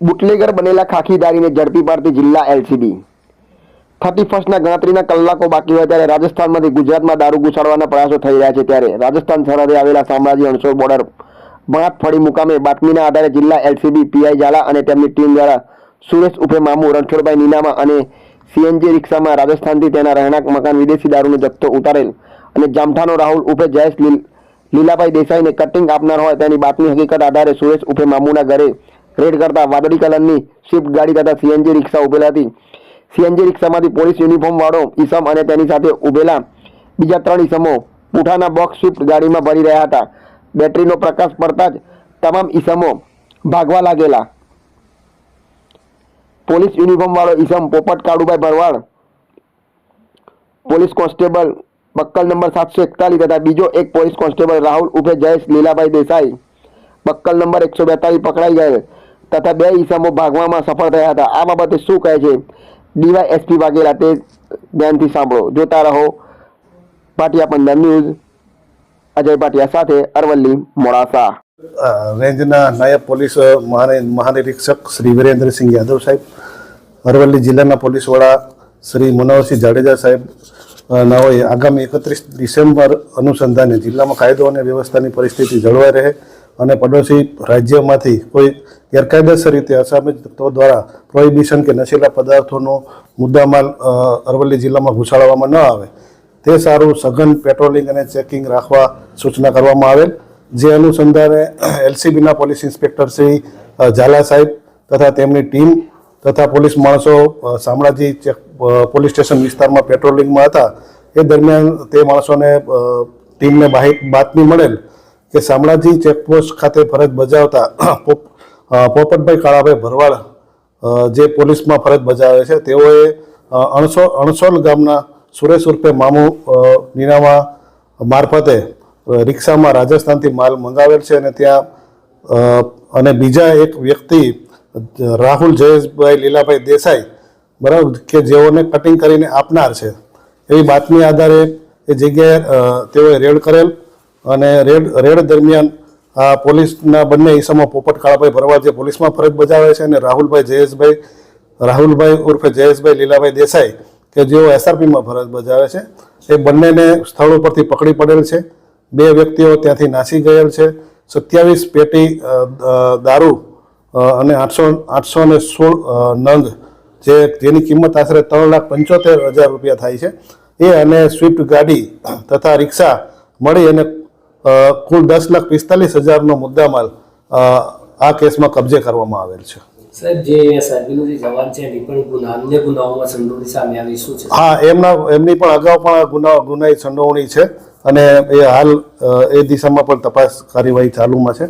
Bootlegger બનેલા ખાખીદારીને ઝડપી પાડતી જિલ્લા એલસીબી થર્ટી ફર્સ્ટના ગણતરીના કલાકો બાકી હોય ત્યારે રાજસ્થાનમાંથી ગુજરાતમાં દારૂ ઘુસાડવાના પ્રયાસો થઈ રહ્યા છે ત્યારે રાજસ્થાન સરહદે આવેલા સામ્રાજ્ય અણસોર બોર્ડર ભણાતફળી મુકામે. બાતમીના આધારે જિલ્લા એલસીબી પીઆઈ ઝાલા અને તેમની ટીમ દ્વારા સુરેશ ઉફે મામુ, રણછોડભાઈ નીનામા અને સીએનજી રિક્ષામાં રાજસ્થાનથી તેના રહેણાંક મકાન વિદેશી દારૂનો જથ્થો ઉતારેલ અને જામઠાનો રાહુલ ઉફે જયેશ લીલ, લીલાભાઈ દેસાઈને કટિંગ આપનાર હોય તેની બાતમી હકીકત આધારે સુરેશ ઉફે મામુના ઘરે રેડ કરતા વાદળી કલરની સ્વિફ્ટ ગાડી તથા સીએનજી રિક્ષા ઉભેલા હતી સીએનજી રિક્ષામાંથી પોલીસ યુનિફોર્મ વાળો ઈસમ અને તેની સાથે ઉભેલા બીજા ત્રણ ઈસમો પૂઠાના બોક્સ સ્વિફ્ટ ગાડીમાં ભરી રહ્યા હતા. બેટરીનો પ્રકાશ પડતા જ તમામ ઈસમો ભાગવા લાગેલા. પોલીસ યુનિફોર્મ વાળો ઈસમ Popat Kalubhai Bharwad, police constable buckle number સાતસો એકતાલીસ તથા બીજો એક police constable Rahul Ubhe Jayesh Lilabhai Desai. Buckle number એકસો બેતાલીસ પકડાઈ ગયેલ. તથા બે ઈસમો ભાગવામાં સફળ થયા હતા. આ બાબતે શું કહે છે? ડીવાય એસપી વાઘેલા તે ધ્યાનથી સાંભળો. જોતા રહો. પાટિયા પંદર ન્યૂઝ, અજય પાટિયા સાથે અરવલ્લી, મોડાસા. રેન્જના નાયબ પોલીસ મહાનિરીક્ષક શ્રી વિરેન્દ્રસિંહ યાદવ સાહેબ, અરવલ્લી જિલ્લાના પોલીસ વડા શ્રી મનોહરસિંહ જાડેજા સાહેબ નાઓએ આગામી એકત્રીસ ડિસેમ્બર અનુસંધાને જિલ્લામાં કાયદો અને વ્યવસ્થાની પરિસ્થિતિ જળવાઈ રહે અને પડોશી રાજ્યમાંથી કોઈ ગેરકાયદેસર રીતે અસામિત તત્વો દ્વારા પ્રોહિબિશન કે નશીલા પદાર્થોનો મુદ્દામાલ અરવલ્લી જિલ્લામાં ઘુસાડવામાં ન આવે. તે સારું સઘન પેટ્રોલિંગ અને ચેકિંગ રાખવા સૂચના કરવામાં આવેલ. જે અનુસંધાને એલસીબીના પોલીસ ઇન્સ્પેક્ટર શ્રી ઝાલા સાહેબ તથા તેમની ટીમ તથા પોલીસ માણસો શામળાજી ચેક પોલીસ સ્ટેશન વિસ્તારમાં પેટ્રોલિંગમાં હતા. એ દરમિયાન તે માણસોને ટીમને બાતમી મળેલ કે શામળાજી ચેકપોસ્ટ ખાતે ફરજ બજાવતા પોપટભાઈ કાળાભાઈ ભરવાડ જે પોલીસમાં ફરજ બજાવે છે, તેઓએ અણસો, અણસોલ ગામના સુરેશ ઉર્ફે મામુ નીનામા મારફતે રિક્ષામાં રાજસ્થાનથી માલ મંગાવેલ છે અને ત્યાં અને બીજા એક વ્યક્તિ, રાહુલ જયેશભાઈ લીલાભાઈ દેસાઈ, બરાબર, કે જેઓને કટિંગ કરીને આપનાર છે. એવી બાતમી આધારે એ જગ્યાએ તેઓએ રેડ કરેલ અને રેડ રેડ દરમિયાન પોલીસના બંને ઈસમો પોપટ કાળાભાઈ ભરવા જે પોલીસમાં ફરજ બજાવે છે અને રાહુલભાઈ જયેશભાઈ, રાહુલભાઈ ઉર્ફે જયેશભાઈ લીલાભાઈ દેસાઈ કે જેઓ એસઆરપીમાં ફરજ બજાવે છે, એ બંનેને સ્થળ ઉપરથી પકડી પડેલ છે. બે વ્યક્તિઓ ત્યાંથી નાસી ગયેલ છે. સત્યાવીસ પેટી દારૂ અને આઠસો આઠસો ને સોળ નંગ જે જેની કિંમત આશરે ત્રણ લાખ પંચોતેર હજાર રૂપિયા થાય છે. એ અને સ્વિફ્ટ ગાડી તથા રિક્ષા મળી અને કુલ દસ લાખ પિસ્તાલીસ હજારનો મુદ્દામાલ આ કેસમાં કબજે કરવામાં આવેલ છે. સાહેબ જે સર્વેનો જે જવાન છે એની પણ ગુના અન્ય ગુનાઓમાં સંડોવણી સામે આવી શું છે? હા એમના એમની પણ અગાઉ પણ ગુના ગુનાઈ સંડોવણી છે અને એ હાલ એ દિશામાં પણ તપાસ કાર્યવાહી ચાલુમાં છે.